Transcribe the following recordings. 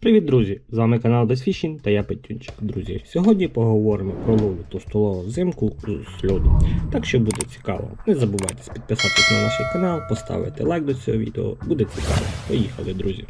Привіт, друзі! З вами канал Безфішін та я Петюнчик. Друзі, сьогодні поговоримо про ловлю товстолова взимку з льоду. Так що буде цікаво. Не забувайте підписатись на наш канал, поставити лайк до цього відео. Буде цікаво. Поїхали, друзі!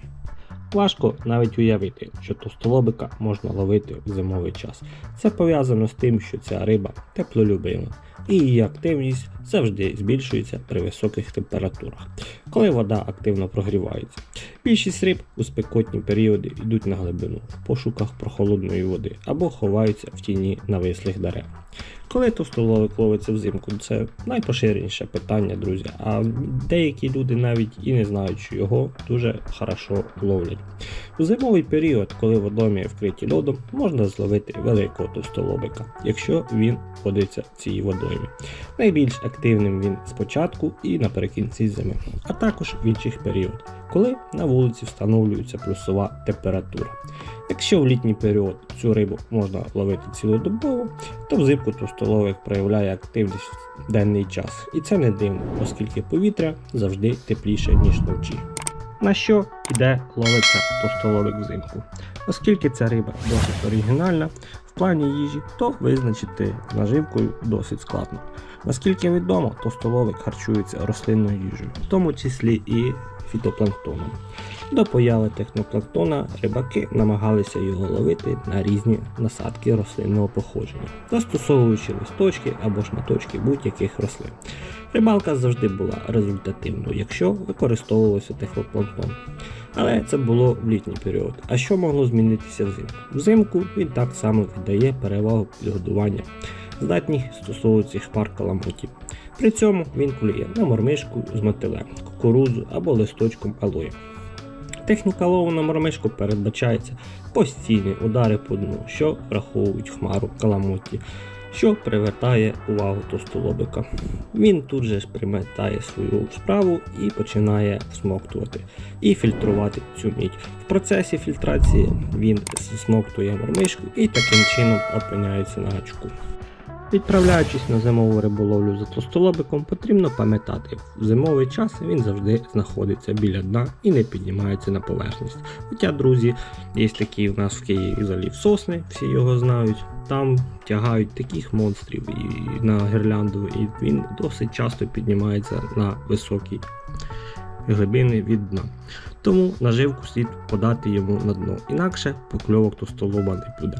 Важко навіть уявити, що товстолобика можна ловити в зимовий час. Це пов'язано з тим, що ця риба теплолюбима, і її активність завжди збільшується при високих температурах, коли вода активно прогрівається. Більшість риб у спекотні періоди йдуть на глибину в пошуках прохолодної води або ховаються в тіні навислих дерев. Коли товстоловик ловиться взимку, це найпоширеніше питання, друзі. А деякі люди навіть і не знають, що його дуже хорошо ловлять. У зимовий період, коли водомі вкриті льодом, можна зловити великого товстолобика, якщо він водиться в цій водоймі. Найбільш активним він спочатку і наприкінці зими, а також в інших періодах, коли на вулиці встановлюється плюсова температура. Якщо в літній період цю рибу можна ловити цілодобово, то взимку товстоловик проявляє активність в денний час. І це не дивно, оскільки повітря завжди тепліше, ніж вночі. На що йде ловиться товстоловик взимку? Оскільки ця риба досить оригінальна, плані їжі, то визначити наживкою досить складно. Наскільки відомо, товстоловик харчується рослинною їжею, в тому числі і фітопланктоном. До появи технопланктона рибаки намагалися його ловити на різні насадки рослинного походження, застосовуючи листочки або шматочки будь-яких рослин. Рибалка завжди була результативною, якщо використовувався технопланктон. Але це було в літній період. А що могло змінитися взимку? Взимку він так само віддає перевагу підгодування, здатні стосовуються хмар каламутів. При цьому він клює на мормишку з мотилем, кукурудзу або листочком алої. Техніка лову на мормишку передбачається постійні удари по дну, що враховують хмару каламуті, що привертає увагу тостолобика. Він тут же ж свою справу і починає всмоктувати і фільтрувати цю мідь. В процесі фільтрації він всмоктує мормишку і таким чином опиняється на гачку. Відправляючись на зимову риболовлю за товстолобиком, потрібно пам'ятати, в зимовий час він завжди знаходиться біля дна і не піднімається на поверхність. Хоча, друзі, є такі у нас в Києві залів сосни, всі його знають. Там тягають таких монстрів і на гірлянду, і він досить часто піднімається на високі глибини від дна. Тому наживку слід подати йому на дно, інакше покльовок товстолоба не буде.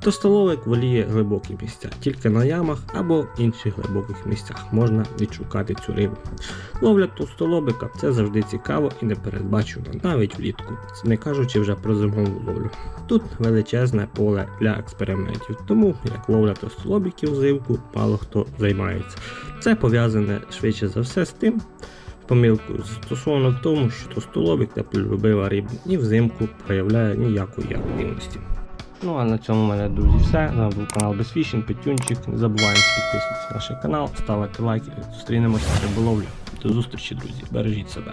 Товстоловик воліє глибокі місця, тільки на ямах або інших глибоких місцях можна відшукати цю рибу. Ловля товстолобика це завжди цікаво і непередбачено, навіть влітку, не кажучи вже про зимову ловлю. Тут величезне поле для експериментів, тому як ловля товстолобиків взимку мало хто займається. Це пов'язане швидше за все з тим, помилкою стосовно тому, що товстолобик теплолюбива риба і взимку проявляє ніякої активності. Ну а на цьому в мене, друзі, все. З вами був канал Безфішін, Петюнчик. Не забуваємо підписуватися на наш канал, ставити лайки. Зустрінемося на риболовлі. До зустрічі, друзі. Бережіть себе.